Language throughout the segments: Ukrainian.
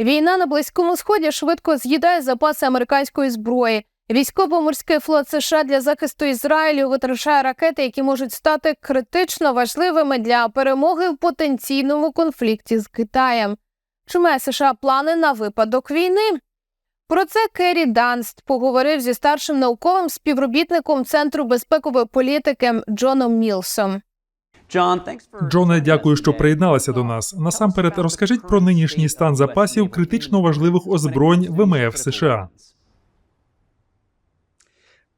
Війна на близькому сході швидко з'їдає запаси американської зброї. Військово-морський флот США для захисту Ізраїлю витрачає ракети, які можуть стати критично важливими для перемоги в потенційному конфлікті з Китаєм. Чи має США плани на випадок війни? Про це Керрі Данст поговорив зі старшим науковим співробітником Центру безпекової політики Джоном Мілсом. Джоне, дякую, що приєдналися до нас. Насамперед, розкажіть про нинішній стан запасів критично важливих озброєнь ВМФ США.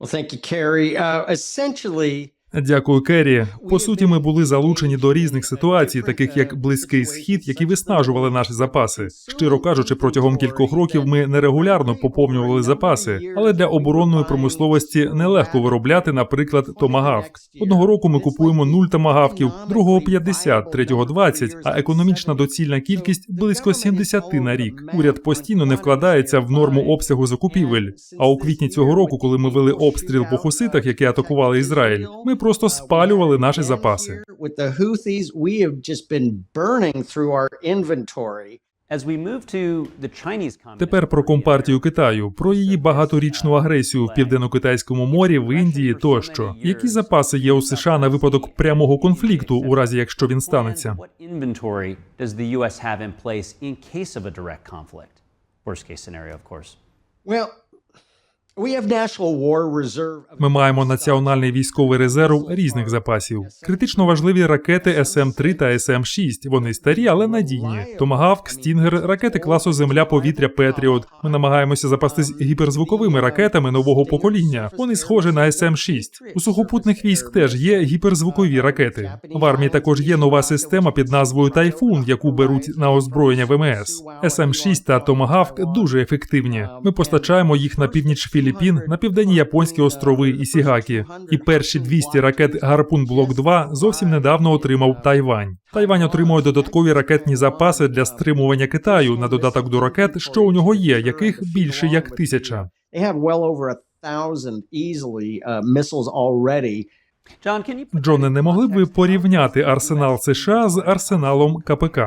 Well, thank you, Carrie. Uh, essentially, Дякую, Керрі. По суті, ми були залучені до різних ситуацій, таких як близький схід, які виснажували наші запаси. Щиро кажучи, протягом кількох років ми нерегулярно поповнювали запаси, але для оборонної промисловості нелегко виробляти, наприклад, томагавк. Одного року ми купуємо 0 томагавків, другого 50, третього 20, а економічна доцільна кількість близько 70 на рік. Уряд постійно не вкладається в норму обсягу закупівель. А у квітні цього року, коли ми вели обстріл по хуситах, які атакували Ізраїль, ми просто спалювали наші запаси. Тепер про компартію Китаю, про її багаторічну агресію в південно-китайському морі, в Індії тощо. Які запаси є у США на випадок прямого конфлікту, у разі якщо він станеться? Worst case scenario, of course. Well, Ми маємо національний військовий резерв різних запасів. Критично важливі ракети СМ-3 та СМ-6. Вони старі, але надійні. Томагавк, Стінгер, ракети класу Земля, повітря Петріот. Ми намагаємося запастись гіперзвуковими ракетами нового покоління. Вони схожі на СМ-6. У сухопутних військ теж є гіперзвукові ракети. В армії також є нова система під назвою Тайфун, яку беруть на озброєння ВМС. СМ-6 та Томагавк дуже ефективні. Ми постачаємо їх на північ Філіппін, на південні японські острови Ісігакі. І перші 200 ракет Гарпун Блок 2 зовсім недавно отримав Тайвань. Тайвань отримує додаткові ракетні запаси для стримування Китаю на додаток до ракет, що у нього є, яких більше як тисяча. Uh, Джоне, не могли б ви порівняти арсенал США з арсеналом КПК?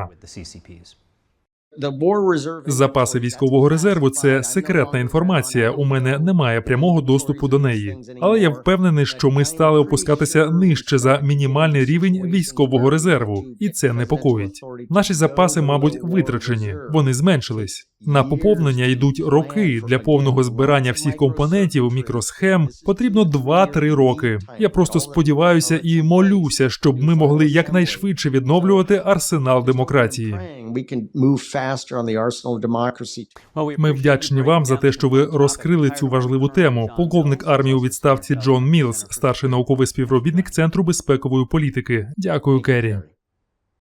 Запаси військового резерву це секретна інформація. У мене немає прямого доступу до неї. Але я впевнений, що ми стали опускатися нижче за мінімальний рівень військового резерву, і це непокоїть. Наші запаси, мабуть, витрачені. Вони зменшились. На поповнення йдуть роки для повного збирання всіх компонентів, мікросхем. Потрібно 2-3 роки. Я просто сподіваюся і молюся, щоб ми могли якнайшвидше відновлювати арсенал демократії. Ми вдячні вам за те, що ви розкрили цю важливу тему. Полковник армії у відставці Джон Мілс, старший науковий співробітник Центру безпекової політики. Дякую, Керрі.